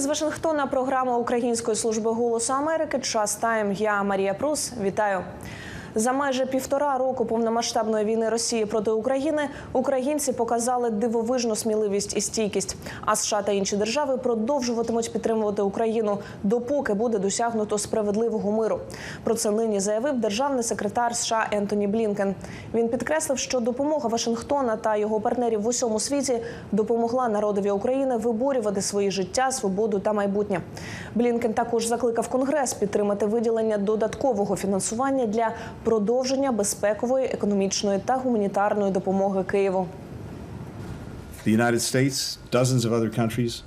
з Вашингтона програма Української служби голосу Америки. Час тайм. Я Марія Прус. Вітаю. За майже півтора року повномасштабної війни Росії проти України українці показали дивовижну сміливість і стійкість. А США та інші держави продовжуватимуть підтримувати Україну, допоки буде досягнуто справедливого миру. Про це нині заявив державний секретар США Ентоні Блінкен. Він підкреслив, що допомога Вашингтона та його партнерів в усьому світі допомогла народові України виборювати свої життя, свободу та майбутнє. Блінкен також закликав Конгрес підтримати виділення додаткового фінансування для продовження безпекової, економічної та гуманітарної допомоги Києву. The United States, dozens of other countries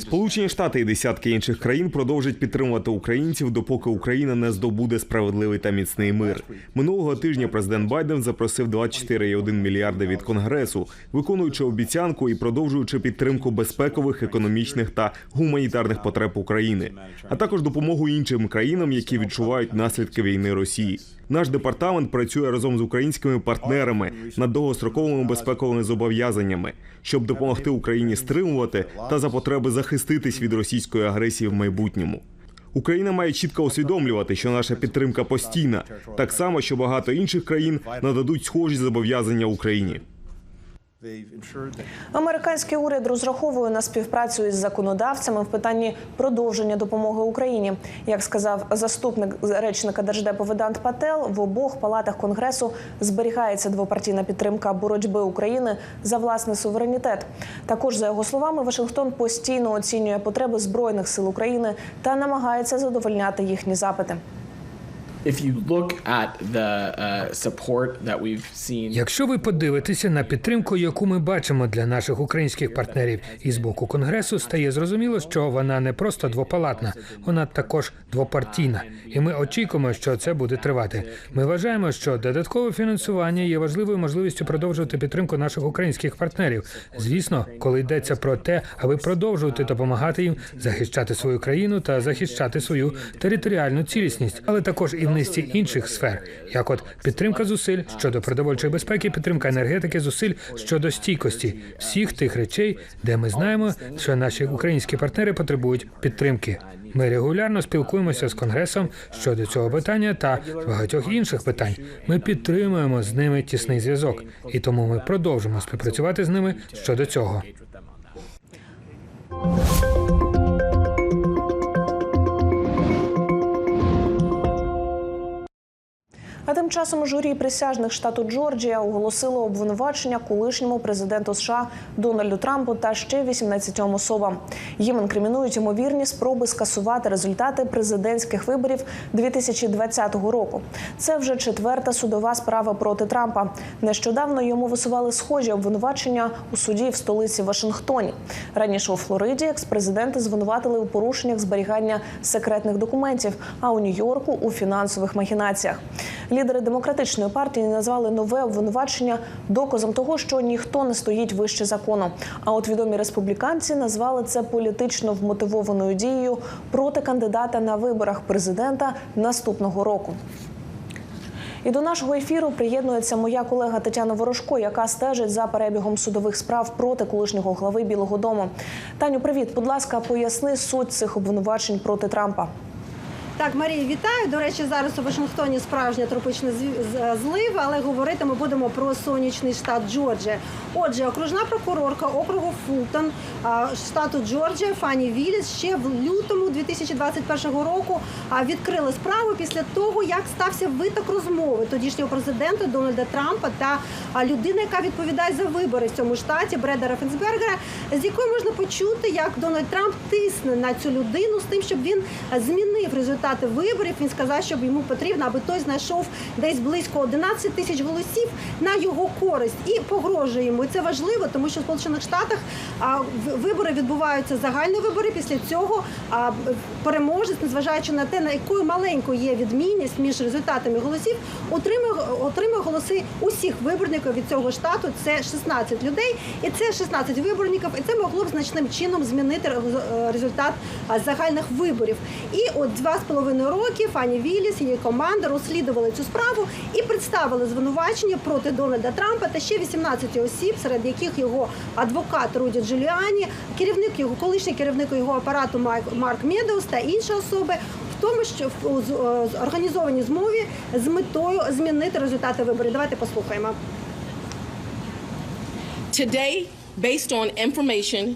Сполучені Штати і десятки інших країн продовжать підтримувати українців, допоки Україна не здобуде справедливий та міцний мир. Минулого тижня президент Байден запросив 24,1 мільярда від конгресу, виконуючи обіцянку і продовжуючи підтримку безпекових, економічних та гуманітарних потреб України, а також допомогу іншим країнам, які відчувають наслідки війни Росії. Наш департамент працює разом з українськими партнерами над довгостроковими безпековими зобов'язаннями, щоб допомогти Україні стримувати та за потреби захиститись від російської агресії в майбутньому. Україна має чітко усвідомлювати, що наша підтримка постійна, так само, що багато інших країн нададуть схожі зобов'язання Україні. Американський уряд розраховує на співпрацю із законодавцями в питанні продовження допомоги Україні. Як сказав заступник речника держдепу Ведант Пател, в обох палатах конгресу зберігається двопартійна підтримка боротьби України за власний суверенітет. Також за його словами, Вашингтон постійно оцінює потреби збройних сил України та намагається задовольняти їхні запити. If you look at the uh, support that we've seen Якщо ви подивитеся на підтримку, яку ми бачимо для наших українських партнерів із боку конгресу, стає зрозуміло, що вона не просто двопалатна, вона також двопартійна. І ми очікуємо, що це буде тривати. Ми вважаємо, що додаткове фінансування є важливою можливістю продовжувати підтримку наших українських партнерів. Звісно, коли йдеться про те, аби продовжувати допомагати їм захищати свою країну та захищати свою територіальну цілісність, але також і низці інших сфер, як от підтримка зусиль щодо продовольчої безпеки, підтримка енергетики, зусиль щодо стійкості, всіх тих речей, де ми знаємо, що наші українські партнери потребують підтримки. Ми регулярно спілкуємося з конгресом щодо цього питання та багатьох інших питань. Ми підтримуємо з ними тісний зв'язок, і тому ми продовжимо співпрацювати з ними щодо цього. Часом журі присяжних штату Джорджія оголосило обвинувачення колишньому президенту США Дональду Трампу та ще 18 особам. Їм інкримінують ймовірні спроби скасувати результати президентських виборів 2020 року. Це вже четверта судова справа проти Трампа. Нещодавно йому висували схожі обвинувачення у суді в столиці Вашингтоні. Раніше у Флориді експрезиденти звинуватили у порушеннях зберігання секретних документів, а у Нью-Йорку у фінансових махінаціях. Лідери демократичної партії назвали нове обвинувачення доказом того, що ніхто не стоїть вище закону. А от відомі республіканці назвали це політично вмотивованою дією проти кандидата на виборах президента наступного року. І до нашого ефіру приєднується моя колега Тетяна Ворожко, яка стежить за перебігом судових справ проти колишнього глави Білого Дому. Таню, привіт, будь ласка, поясни суть цих обвинувачень проти Трампа. Так, Марія, вітаю. До речі, зараз у Вашингтоні справжня тропічна злива, але говорити ми будемо про сонячний штат Джорджія. Отже, окружна прокурорка округу Фултон штату Джорджія Фані Віліс ще в лютому 2021 року а, відкрили справу після того, як стався виток розмови тодішнього президента Дональда Трампа та людини, яка відповідає за вибори в цьому штаті Бреда Рафенсбергера, з якою можна почути, як Дональд Трамп тисне на цю людину з тим, щоб він змінив результати виборів. Він сказав, що йому потрібно, аби той знайшов десь близько 11 тисяч голосів на його користь і погрожує йому. І це важливо, тому що в Сполучених Штатах вибори відбуваються загальні вибори. Після цього переможець, незважаючи на те, на якою маленькою є відмінність між результатами голосів, отримав отримує голоси усіх виборників від цього штату. Це 16 людей, і це 16 виборників, і це могло б значним чином змінити результат загальних виборів. І от два з половиною половиною років Ані Вілліс і її команда розслідували цю справу і представили звинувачення проти Дональда Трампа та ще 18 осіб, серед яких його адвокат Руді Джуліані, керівник його колишній керівник його апарату Марк Медоус та інші особи. Тому, що в е, організованій змові з метою змінити результати виборів. Давайте послухаємо. Today, based on information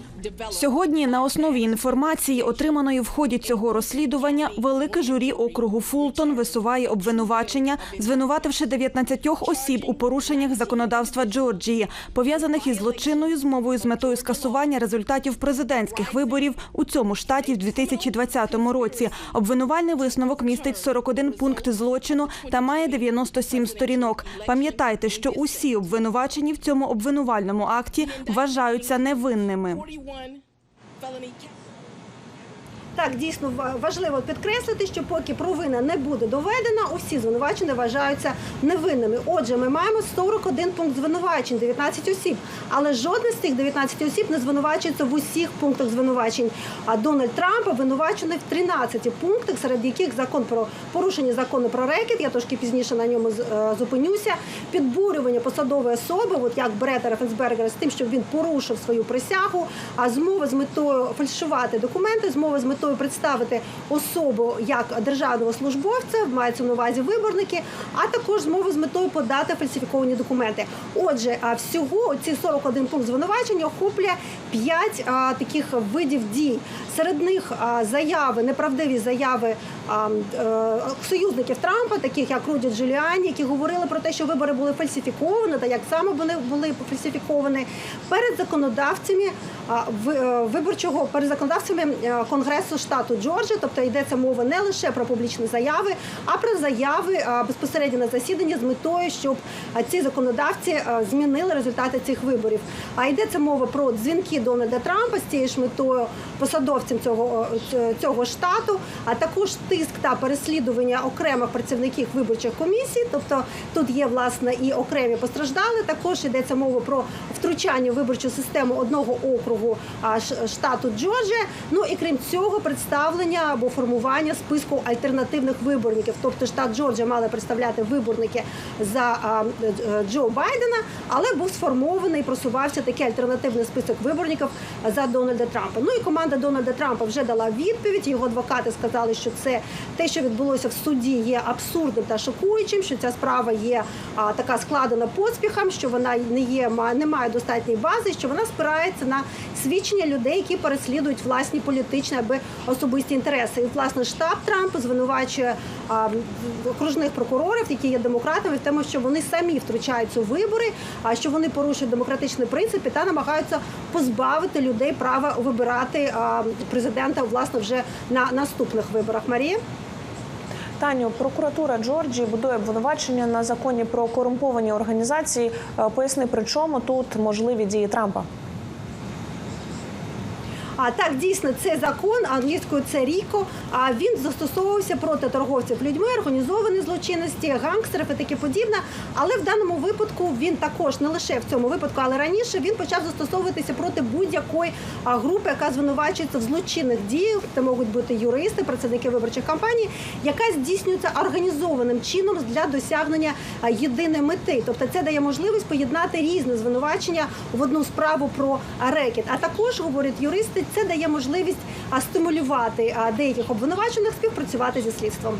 Сьогодні на основі інформації, отриманої в ході цього розслідування, велике журі округу Фултон висуває обвинувачення, звинувативши 19 осіб у порушеннях законодавства Джорджії, пов'язаних із злочинною змовою з метою скасування результатів президентських виборів у цьому штаті в 2020 році. Обвинувальний висновок містить 41 пункт злочину та має 97 сторінок. Пам'ятайте, що усі обвинувачені в цьому обвинувальному акті вважаються невинними. one. Felony Так, дійсно важливо підкреслити, що поки провина не буде доведена, усі звинувачені вважаються невинними. Отже, ми маємо 41 пункт звинувачень, 19 осіб, але жодне з цих 19 осіб не звинувачується в усіх пунктах звинувачень. А Дональд Трамп обвинувачений в 13 пунктах, серед яких закон про порушення закону про рекет, я трошки пізніше на ньому е, зупинюся, підбурювання посадової особи, от як Брета Рафенсбергера, з тим, щоб він порушив свою присягу, а змова з метою фальшувати документи, змова з метою представити особу як державного службовця, мається на увазі виборники, а також змова з метою подати фальсифіковані документи. Отже, всього ці 41 пункт звинувачення охоплює 5 а, таких видів дій. Серед них заяви, неправдиві заяви е, союзників Трампа, таких як Руді Джуліані, які говорили про те, що вибори були фальсифіковані, та як саме вони були фальсифіковані перед законодавцями е, виборчого перед законодавцями е, Конгресу штату Джорджія, тобто йдеться мова не лише про публічні заяви, а про заяви безпосередньо на засіданні з метою, щоб ці законодавці змінили результати цих виборів. А йдеться мова про дзвінки Дональда Трампа з цією ж метою посадовцям цього, цього штату, а також тиск та переслідування окремих працівників виборчих комісій. Тобто тут є власне і окремі постраждали. Також йдеться мова про втручання в виборчу систему одного округу штату Джорджія. Ну і крім цього, представлення або формування списку альтернативних виборників. Тобто штат Джорджія мали представляти виборники за е, Джо Байдена, але був сформований і просувався такий альтернативний список виборників за Дональда Трампа. Ну і команда Дональда Трампа вже дала відповідь. Його адвокати сказали, що це те, що відбулося в суді, є абсурдним та шокуючим. Що ця справа є така складена поспіхом, що вона не є не має достатньої бази, що вона спирається на свідчення людей, які переслідують власні політичні або особисті інтереси. І власне штаб Трампа звинувачує а, окружних прокурорів, які є демократами, в тому, що вони самі втручаються у вибори, а що вони порушують демократичні принципи та намагаються позбавити людей права вибирати а, президента власне вже на наступних виборах. Марія. Таню, прокуратура Джорджії будує обвинувачення на законі про корумповані організації. Е, Поясни, при чому тут можливі дії Трампа? А так дійсно це закон англійською це ріко. А він застосовувався проти торговців людьми, організованої злочинності, гангстерів і таке подібне. Але в даному випадку він також не лише в цьому випадку, але раніше він почав застосовуватися проти будь-якої групи, яка звинувачується в злочинних діях. Це можуть бути юристи, працівники виборчих кампаній, яка здійснюється організованим чином для досягнення єдиної мети. Тобто це дає можливість поєднати різні звинувачення в одну справу про рекет. А також говорять юристи, це дає можливість стимулювати деяких обвинувачених співпрацювати зі слідством.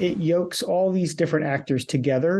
it yokes all these different actors together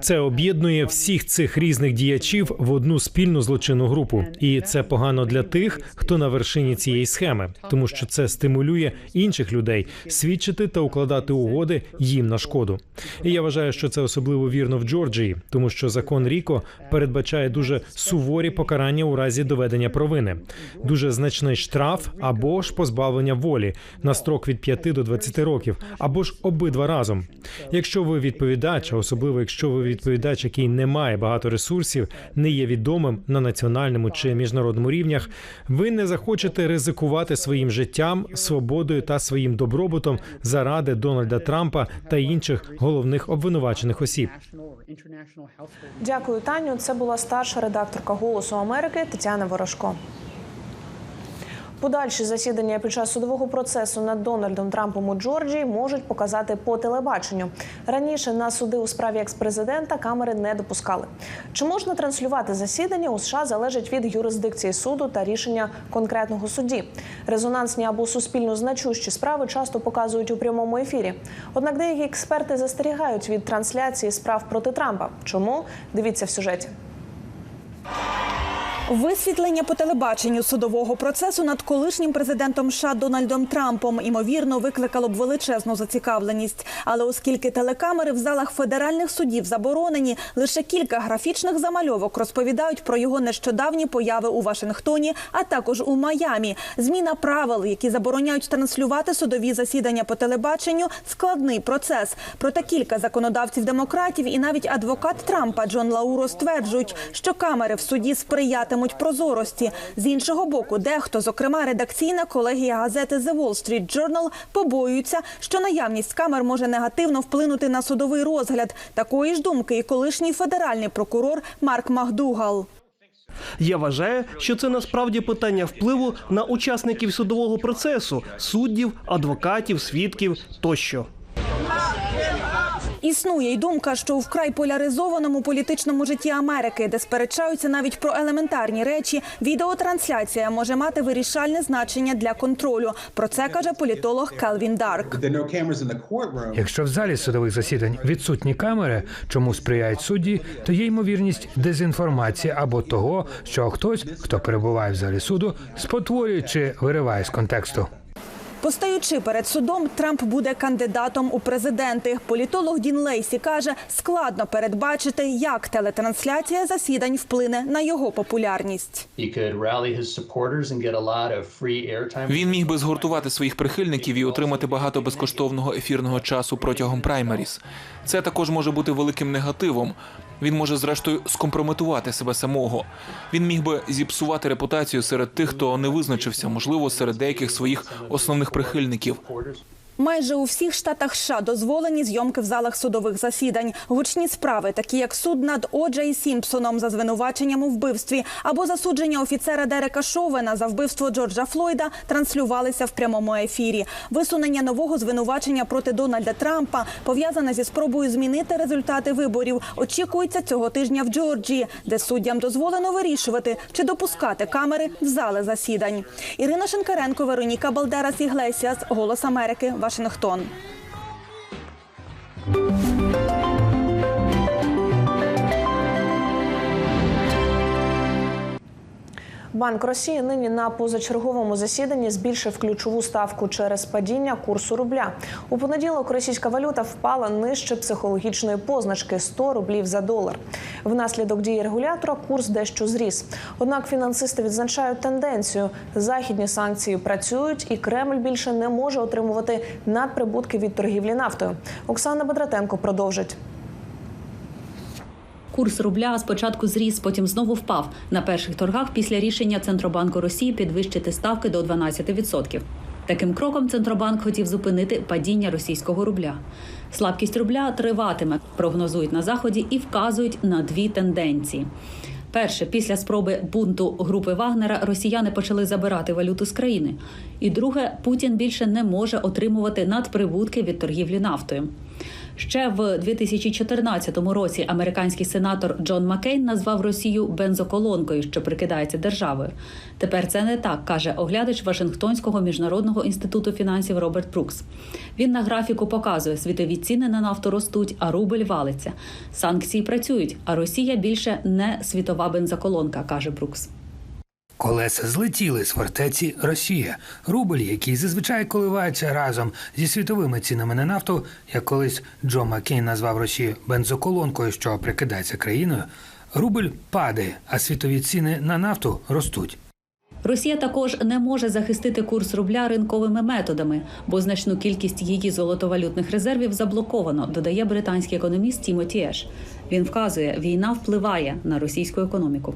Це об'єднує всіх цих різних діячів в одну спільну злочинну групу, і це погано для тих, хто на вершині цієї схеми, тому що це стимулює інших людей свідчити та укладати угоди їм на шкоду. І я вважаю, що це особливо вірно в Джорджії, тому що закон Ріко передбачає дуже суворі покарання у разі доведення провини, дуже значний штраф або ж позбавлення волі на строк від 5 до 20 років, або ж обидва разом. Якщо ви відповідач, особливо якщо ви відповідач, який не має багато ресурсів, не є відомим на національному чи міжнародному рівнях, ви не захочете ризикувати своїм життям, свободою та своїм добробутом заради Дональда Трампа та інших головних обвинувачених осіб. Дякую, Таню. Це була старша редакторка Голосу Америки Тетяна Ворожко. Подальші засідання під час судового процесу над Дональдом Трампом у Джорджії можуть показати по телебаченню. Раніше на суди у справі експрезидента камери не допускали. Чи можна транслювати засідання у США залежить від юрисдикції суду та рішення конкретного судді. Резонансні або суспільно значущі справи часто показують у прямому ефірі. Однак деякі експерти застерігають від трансляції справ проти Трампа. Чому дивіться в сюжеті? Висвітлення по телебаченню судового процесу над колишнім президентом США Дональдом Трампом ймовірно викликало б величезну зацікавленість. Але оскільки телекамери в залах федеральних судів заборонені, лише кілька графічних замальовок розповідають про його нещодавні появи у Вашингтоні, а також у Майамі. Зміна правил, які забороняють транслювати судові засідання по телебаченню, складний процес. Проте кілька законодавців демократів і навіть адвокат Трампа Джон Лауро стверджують, що камери в суді сприятимуть прозорості. З іншого боку, дехто, зокрема редакційна колегія газети The Wall Street Journal, побоюються, що наявність камер може негативно вплинути на судовий розгляд. Такої ж думки і колишній федеральний прокурор Марк Макдугал. Я вважаю, що це насправді питання впливу на учасників судового процесу, суддів, адвокатів, свідків тощо. Існує й думка, що у вкрай поляризованому політичному житті Америки, де сперечаються навіть про елементарні речі, відеотрансляція може мати вирішальне значення для контролю. Про це каже політолог Келвін Дарк. Якщо в залі судових засідань відсутні камери, чому сприяють судді, то є ймовірність дезінформації або того, що хтось, хто перебуває в залі суду, спотворює чи вириває з контексту. Постаючи перед судом, Трамп буде кандидатом у президенти. Політолог Дін Лейсі каже, складно передбачити, як телетрансляція засідань вплине на його популярність. Він міг би згуртувати своїх прихильників і отримати багато безкоштовного ефірного часу протягом праймеріс. Це також може бути великим негативом. Він може зрештою скомпрометувати себе самого. Він міг би зіпсувати репутацію серед тих, хто не визначився, можливо, серед деяких своїх основних прихильників. Майже у всіх штатах США дозволені зйомки в залах судових засідань. Гучні справи, такі як суд над Оджей Сімпсоном за звинуваченням у вбивстві, або засудження офіцера Дерека Шовена за вбивство Джорджа Флойда, транслювалися в прямому ефірі. Висунення нового звинувачення проти Дональда Трампа пов'язане зі спробою змінити результати виборів. Очікується цього тижня в Джорджії, де суддям дозволено вирішувати, чи допускати камери в зали засідань. Ірина Шинкаренко, Вероніка Балдерас Іглесіас, Голос Америки, Вашингтон. Банк Росії нині на позачерговому засіданні збільшив ключову ставку через падіння курсу рубля. У понеділок російська валюта впала нижче психологічної позначки 100 рублів за долар. Внаслідок дії регулятора курс дещо зріс. Однак фінансисти відзначають тенденцію: західні санкції працюють, і Кремль більше не може отримувати надприбутки від торгівлі нафтою. Оксана Бадратенко продовжить. Курс рубля спочатку зріс, потім знову впав на перших торгах після рішення Центробанку Росії підвищити ставки до 12%. Таким кроком Центробанк хотів зупинити падіння російського рубля. Слабкість рубля триватиме, прогнозують на заході і вказують на дві тенденції. Перше, після спроби бунту групи Вагнера росіяни почали забирати валюту з країни. І друге, Путін більше не може отримувати надприбутки від торгівлі нафтою. Ще в 2014 році американський сенатор Джон Маккейн назвав Росію бензоколонкою, що прикидається державою. Тепер це не так, каже оглядач Вашингтонського міжнародного інституту фінансів Роберт Брукс. Він на графіку показує, світові ціни на нафту ростуть, а рубль валиться. Санкції працюють, а Росія більше не світова бензоколонка, каже Брукс. Колеса злетіли з фортеці Росія. Рубль, який зазвичай коливається разом зі світовими цінами на нафту, як колись Джо Маккейн назвав Росію бензоколонкою, що прикидається країною. Рубль падає, а світові ціни на нафту ростуть. Росія також не може захистити курс рубля ринковими методами, бо значну кількість її золотовалютних резервів заблоковано, додає британський економіст Тімоті Еш. Він вказує, війна впливає на російську економіку.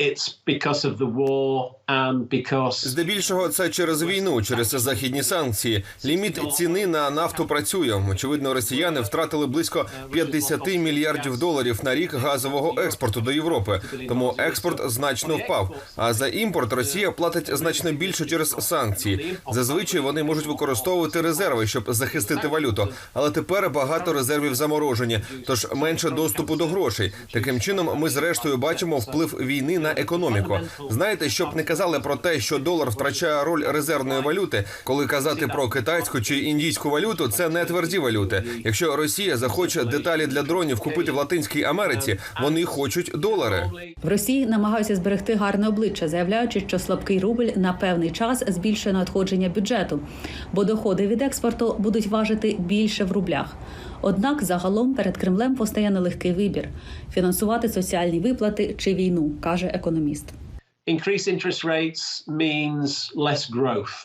It's because of the war and because Здебільшого це через війну, через західні санкції. Ліміт ціни на нафту працює. Очевидно, росіяни втратили близько 50 мільярдів доларів на рік газового експорту до Європи. Тому експорт значно впав. А за імпорт Росія платить значно більше через санкції. Зазвичай вони можуть використовувати резерви, щоб захистити валюту. Але тепер багато резервів заморожені, тож менше доступу до грошей. Таким чином, ми зрештою бачимо вплив війни на економіку. Знаєте, щоб не казали про те, що долар втрачає роль резервної валюти, коли казати про китайську чи індійську валюту, це не тверді валюти. Якщо Росія захоче деталі для дронів купити в Латинській Америці, вони хочуть долари. В Росії намагаються зберегти гарне обличчя, заявляючи, що слабкий рубль на певний час збільшує надходження бюджету, бо доходи від експорту будуть важити більше в рублях. Однак загалом перед Кремлем постає нелегкий вибір фінансувати соціальні виплати чи війну, каже економіст.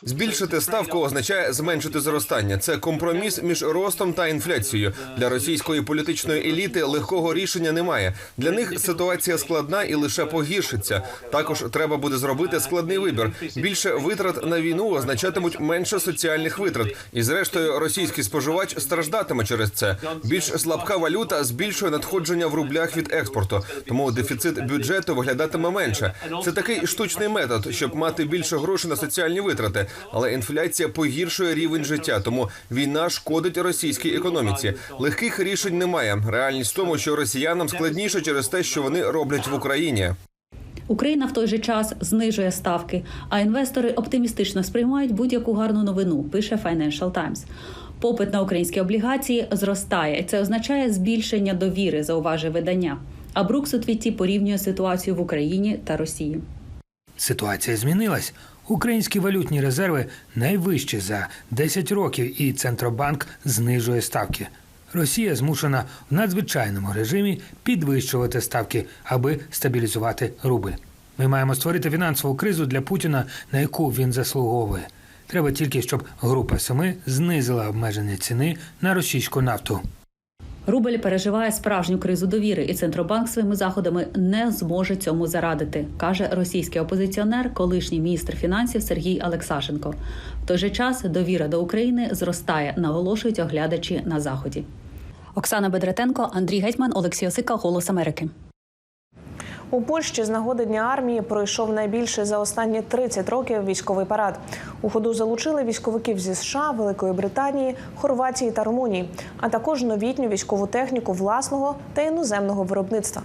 Збільшити ставку означає зменшити зростання. Це компроміс між ростом та інфляцією. Для російської політичної еліти легкого рішення немає. Для них ситуація складна і лише погіршиться. Також треба буде зробити складний вибір. Більше витрат на війну означатимуть менше соціальних витрат. І зрештою, російський споживач страждатиме через це. Більш слабка валюта збільшує надходження в рублях від експорту. Тому дефіцит бюджету виглядатиме менше. Це такий штучний метод, щоб мати більше грошей на соціальні витрати. Але інфляція погіршує рівень життя. Тому війна шкодить російській економіці. Легких рішень немає. Реальність в тому, що росіянам складніше через те, що вони роблять в Україні. Україна в той же час знижує ставки, а інвестори оптимістично сприймають будь-яку гарну новину. Пише Financial Times. Попит на українські облігації зростає. Це означає збільшення довіри, зауважує видання. А Брукс у твіті порівнює ситуацію в Україні та Росії. Ситуація змінилась. Українські валютні резерви найвищі за 10 років, і Центробанк знижує ставки. Росія змушена в надзвичайному режимі підвищувати ставки, аби стабілізувати рубль. Ми маємо створити фінансову кризу для Путіна, на яку він заслуговує. Треба тільки, щоб група семи знизила обмеження ціни на російську нафту. Рубль переживає справжню кризу довіри, і центробанк своїми заходами не зможе цьому зарадити, каже російський опозиціонер, колишній міністр фінансів Сергій Олексашенко. В той же час довіра до України зростає, наголошують оглядачі на заході. Оксана Бедретенко, Андрій Гетьман, Олексій Осика, Голос Америки. У Польщі з нагоди Дня армії пройшов найбільший за останні 30 років військовий парад. У ходу залучили військовиків зі США, Великої Британії, Хорватії та Румунії, а також новітню військову техніку власного та іноземного виробництва.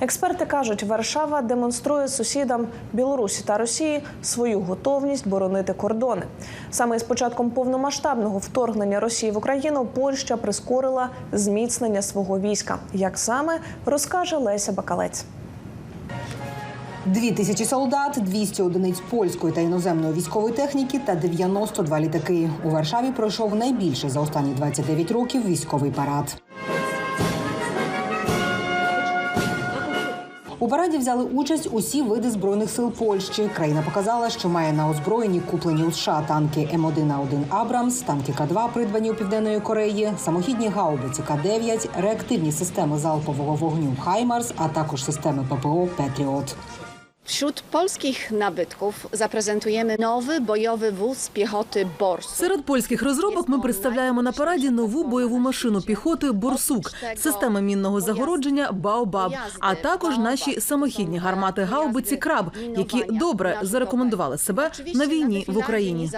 Експерти кажуть, Варшава демонструє сусідам Білорусі та Росії свою готовність боронити кордони. Саме з початком повномасштабного вторгнення Росії в Україну Польща прискорила зміцнення свого війська. Як саме розкаже Леся Бакалець. Дві тисячі солдат, 200 одиниць польської та іноземної військової техніки та 92 літаки. У Варшаві пройшов найбільший за останні 29 років військовий парад. У параді взяли участь усі види збройних сил Польщі. Країна показала, що має на озброєнні куплені у США танки М1А1 Абрамс, танки К2, придбані у південної Кореї, самохідні гаубиці К9, реактивні системи залпового вогню Хаймарс, а також системи ППО Петріот. Wśród polskich nabytków zaprezentujemy nowy bojowy wóz piechoty Bors. Серед польських розробок ми представляємо на параді нову бойову машину піхоти Борсук, система мінного загородження Баобаб, а також наші самохідні гармати гаубиці Краб, які добре зарекомендували себе на війні в Україні.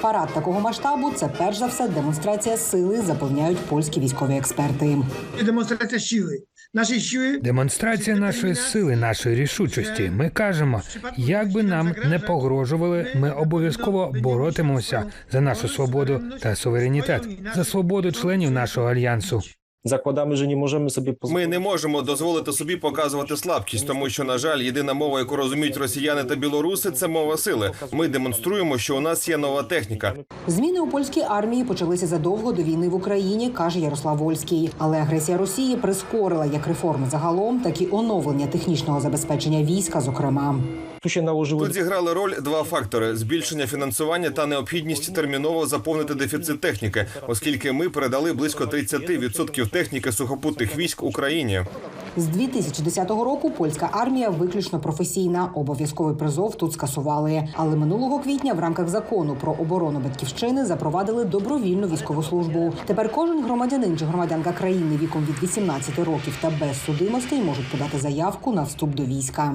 Парад такого масштабу це перш за все демонстрація сили, запевняють польські військові експерти. Демонстрація сили. Наші сили Демонстрація нашої сили, нашої рішучості. Ми кажемо, як би нам не погрожували, ми обов'язково боротимемося за нашу свободу та суверенітет, за свободу членів нашого альянсу. Закладами же не можемо собі Ми не можемо дозволити собі показувати слабкість, тому що на жаль, єдина мова, яку розуміють росіяни та білоруси, це мова сили. Ми демонструємо, що у нас є нова техніка. Зміни у польській армії почалися задовго до війни в Україні, каже Ярослав Вольський. Але агресія Росії прискорила як реформи загалом, так і оновлення технічного забезпечення війська. Зокрема, Тут зіграли роль два фактори: збільшення фінансування та необхідність терміново заповнити дефіцит техніки, оскільки ми передали близько 30% техніки сухопутних військ Україні. З 2010 року польська армія виключно професійна. Обов'язковий призов тут скасували. Але минулого квітня в рамках закону про оборону батьківщини запровадили добровільну військову службу. Тепер кожен громадянин чи громадянка країни віком від 18 років та без судимостей можуть подати заявку на вступ до війська.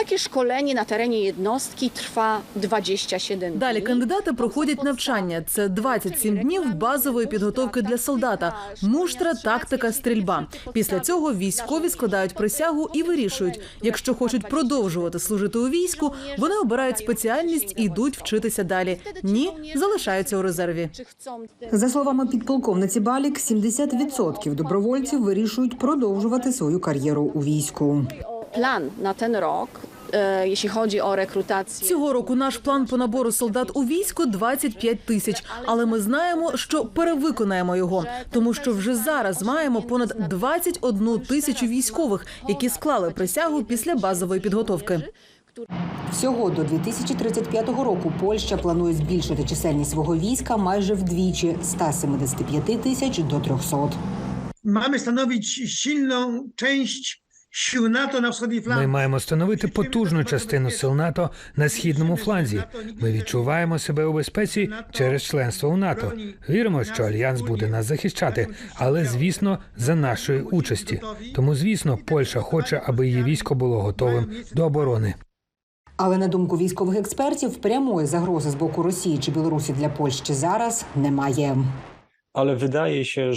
Takie szkolenie na terenie jednostki trwa 27 Далі кандидати проходять навчання. Це 27 днів базової підготовки для солдата, муштра, тактика, стрільба. Після цього військові складають присягу і вирішують, якщо хочуть продовжувати служити у війську, вони обирають спеціальність і йдуть вчитися далі. Ні, залишаються у резерві. За словами підполковниці Балік, 70% добровольців вирішують продовжувати свою кар'єру у війську. plan na ten rok, jeśli chodzi o rekrutację. Цього року наш план по набору солдат у війську 25 тисяч. Але ми знаємо, що перевиконаємо його, тому що вже зараз маємо понад 21 тисячу військових, які склали присягу після базової підготовки. Всього до 2035 року Польща планує збільшити чисельність свого війська майже вдвічі з 175 тисяч до 300. Mamy stanowić silną część NATO na wschodniej Ми маємо становити потужну частину сил НАТО на східному фланзі. Ми відчуваємо себе у безпеці через членство у НАТО. Віримо, що альянс буде нас захищати, але звісно, за нашої участі. Тому, звісно, Польща хоче, аби її військо було готовим до оборони. Але на думку військових експертів, прямої загрози з боку Росії чи Білорусі для Польщі зараз немає. Ale wydaje się,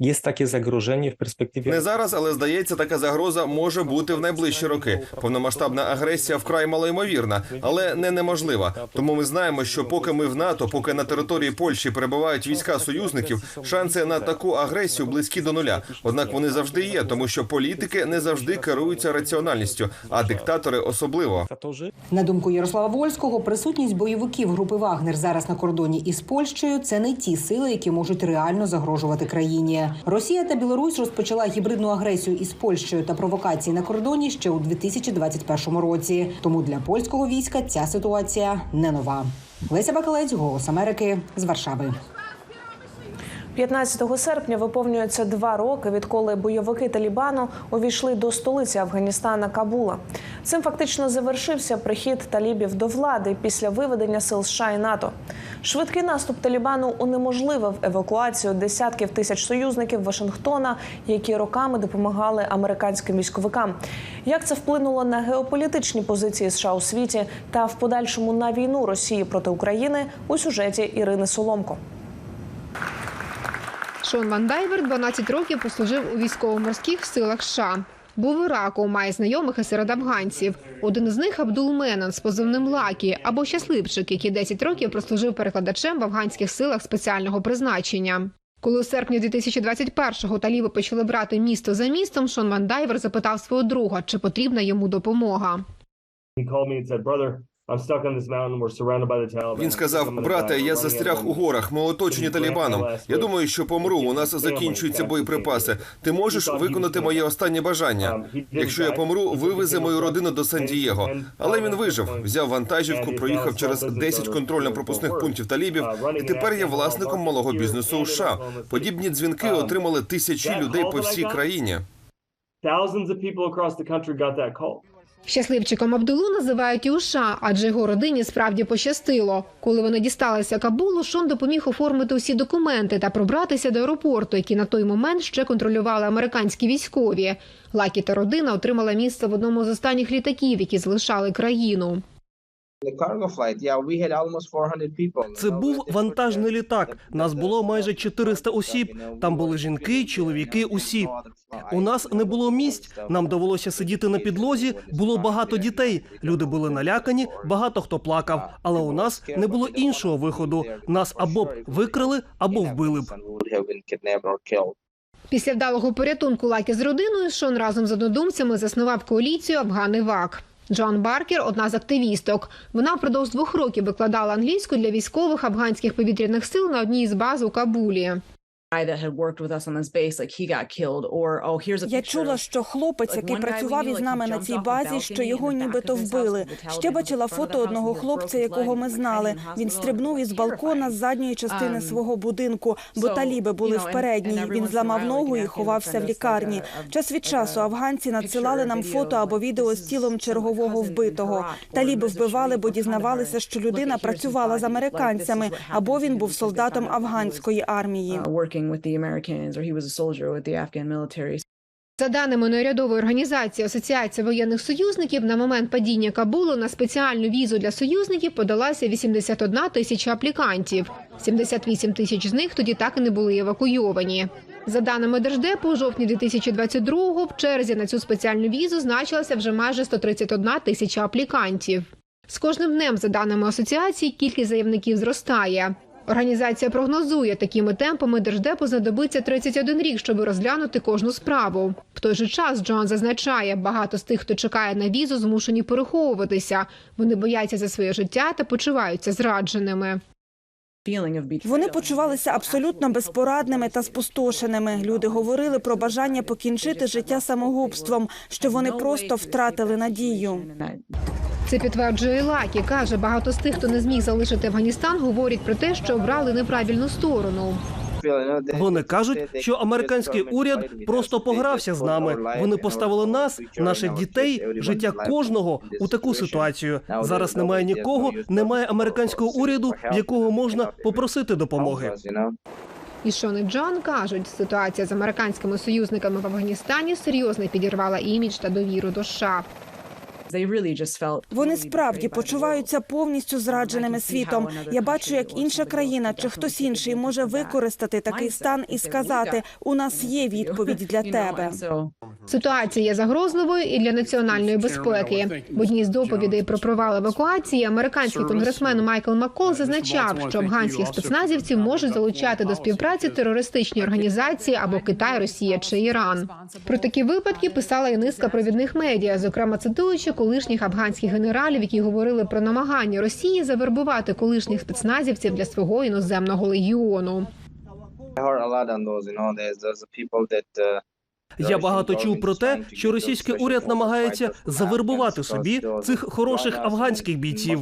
jest takie zagrożenie w perspektywie. Не зараз, але здається, така загроза може бути в найближчі роки. Повномасштабна агресія вкрай малоймовірна, але не неможлива. Тому ми знаємо, що поки ми в НАТО, поки на території Польщі перебувають війська союзників, шанси на таку агресію близькі до нуля. Однак вони завжди є, тому що політики не завжди керуються раціональністю, а диктатори особливо. На думку Ярослава Вольського, присутність бойовиків групи Вагнер зараз на кордоні із Польщею це не ті сили, які можуть реально загрожувати країні. Росія та Білорусь розпочала гібридну агресію із Польщею та провокації на кордоні ще у 2021 році. Тому для польського війська ця ситуація не нова. Леся Бакалець, Голос Америки з Варшави. 15 серпня виповнюється два роки, відколи бойовики Талібану увійшли до столиці Афганістана Кабула. Цим фактично завершився прихід талібів до влади після виведення сил США і НАТО. Швидкий наступ Талібану унеможливив евакуацію десятків тисяч союзників Вашингтона, які роками допомагали американським військовикам. Як це вплинуло на геополітичні позиції США у світі та в подальшому на війну Росії проти України у сюжеті Ірини Соломко. Шон Ван Дайвер 12 років послужив у військово-морських силах США. Був в Іраку, має знайомих і серед афганців. Один з них Абдул Менан з позивним Лакі або щасливчик, який 10 років прослужив перекладачем в афганських силах спеціального призначення. Коли у серпні 2021-го таліби почали брати місто за містом, Шон Ван Дайвер запитав свого друга, чи потрібна йому допомога. Він сказав: брате, я застряг у горах. Ми оточені Талібаном. Я думаю, що помру. У нас закінчуються боєприпаси. Ти можеш виконати моє останнє бажання. Якщо я помру, вивези мою родину до Сан-Дієго. Але він вижив, взяв вантажівку, проїхав через 10 контрольно-пропускних пунктів талібів, і тепер є власником малого бізнесу у США. Подібні дзвінки отримали тисячі людей по всій країні. Щасливчиком Абдулу називають і США, адже його родині справді пощастило. Коли вони дісталися Кабулу, Шон допоміг оформити усі документи та пробратися до аеропорту, який на той момент ще контролювали американські військові. Лакі та родина отримала місце в одному з останніх літаків, які залишали країну. Це був вантажний літак. Нас було майже 400 осіб. Там були жінки, чоловіки, усі. У нас не було місць. Нам довелося сидіти на підлозі. Було багато дітей. Люди були налякані, багато хто плакав. Але у нас не було іншого виходу. Нас або б викрали, або вбили б. Після вдалого порятунку Лакі з родиною Шон разом з однодумцями заснував коаліцію Афган-Івак. Джон Баркер одна з активісток. Вона впродовж двох років викладала англійську для військових афганських повітряних сил на одній із баз у Кабулі. Я чула, що хлопець, який працював із нами на цій базі, що його нібито вбили. Ще бачила фото одного хлопця, якого ми знали. Він стрибнув із балкона з задньої частини свого будинку, бо таліби були в передній. Він зламав ногу і ховався в лікарні. Час від часу афганці надсилали нам фото або відео з тілом чергового вбитого. Таліби вбивали, бо дізнавалися, що людина працювала з американцями, або він був солдатом афганської армії. За даними неурядової організації Асоціація воєнних союзників, на момент падіння Кабулу на спеціальну візу для союзників подалася 81 тисяча аплікантів. 78 тисяч з них тоді так і не були евакуйовані. За даними Держдепу, у жовтні 2022-го в черзі на цю спеціальну візу значилася вже майже 131 тисяча аплікантів. З кожним днем, за даними асоціації, кількість заявників зростає. Організація прогнозує, такими темпами держдепу знадобиться 31 рік, щоб розглянути кожну справу. В той же час Джон зазначає, багато з тих, хто чекає на візу, змушені переховуватися. Вони бояться за своє життя та почуваються зрадженими. Вони почувалися абсолютно безпорадними та спустошеними. Люди говорили про бажання покінчити життя самогубством, що вони просто втратили надію. Це підтверджує Лакі. каже, багато з тих, хто не зміг залишити Афганістан, говорять про те, що обрали неправильну сторону. Вони кажуть, що американський уряд просто погрався з нами. Вони поставили нас, наших дітей, життя кожного у таку ситуацію. Зараз немає нікого, немає американського уряду, в якого можна попросити допомоги. І Шон і Джон кажуть, ситуація з американськими союзниками в Афганістані серйозно підірвала імідж та довіру до США. Вони справді почуваються повністю зрадженими світом. Я бачу, як інша країна чи хтось інший може використати такий стан і сказати: у нас є відповідь для тебе. Ситуація є загрозливою і для національної безпеки. В одній з доповідей про провал евакуації американський конгресмен Майкл Маккол зазначав, що афганських спецназівців можуть залучати до співпраці терористичні організації або Китай, Росія чи Іран. Про такі випадки писала і низка провідних медіа, зокрема цитуючи колишніх афганських генералів, які говорили про намагання Росії завербувати колишніх спецназівців для свого іноземного легіону. Я багато чув про те, що російський уряд намагається завербувати собі цих хороших афганських бійців.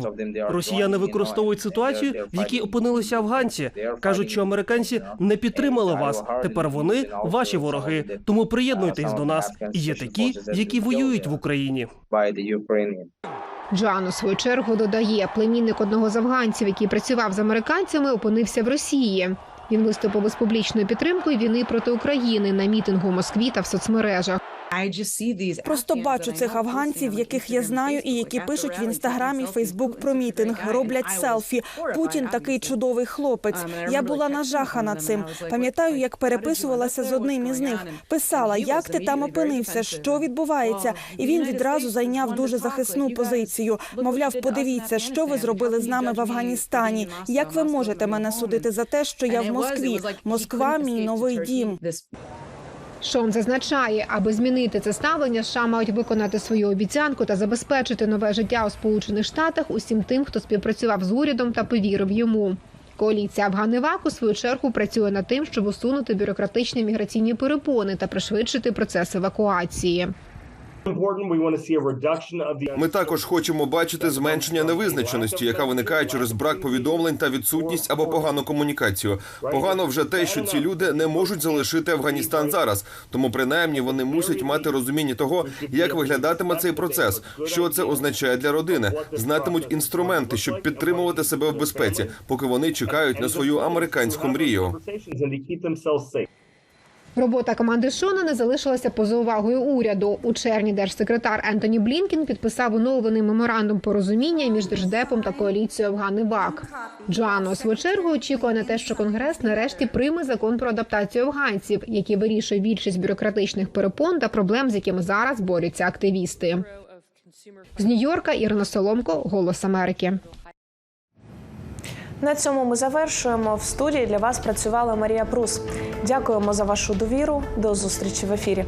Росіяни використовують ситуацію, в якій опинилися афганці. кажуть, що американці не підтримали вас. Тепер вони ваші вороги. Тому приєднуйтесь до нас. І є такі, які воюють в Україні. Джоан у свою чергу додає, племінник одного з афганців, який працював з американцями, опинився в Росії. Він виступив із публічною підтримкою війни проти України на мітингу у Москві та в соцмережах. Просто бачу цих афганців, яких я знаю, і які пишуть в інстаграмі, Фейсбук про мітинг, роблять селфі. Путін такий чудовий хлопець. Я була нажахана цим. Пам'ятаю, як переписувалася з одним із них. Писала, як ти там опинився, що відбувається, і він відразу зайняв дуже захисну позицію. Мовляв, подивіться, що ви зробили з нами в Афганістані. Як ви можете мене судити за те, що я в Москві? Москва мій новий дім. Шон зазначає, аби змінити це ставлення, США мають виконати свою обіцянку та забезпечити нове життя у Сполучених Штатах усім тим, хто співпрацював з урядом та повірив йому. Коаліція Афганивак у свою чергу працює над тим, щоб усунути бюрократичні міграційні перепони та пришвидшити процес евакуації. Ми також хочемо бачити зменшення невизначеності, яка виникає через брак повідомлень та відсутність або погану комунікацію. Погано вже те, що ці люди не можуть залишити Афганістан зараз. Тому принаймні вони мусять мати розуміння того, як виглядатиме цей процес, що це означає для родини, знатимуть інструменти, щоб підтримувати себе в безпеці, поки вони чекають на свою американську мрію. Робота команди Шона не залишилася поза увагою уряду. У червні держсекретар Ентоні Блінкен підписав оновлений меморандум порозуміння між держдепом та коаліцією Афган-Івак. Джоанна, у свою чергу, очікує на те, що Конгрес нарешті прийме закон про адаптацію афганців, який вирішує більшість бюрократичних перепон та проблем, з якими зараз борються активісти. З Нью-Йорка Ірина Соломко, Голос Америки. На цьому ми завершуємо. В студії для вас працювала Марія Прус. Дякуємо за вашу довіру. До зустрічі в ефірі.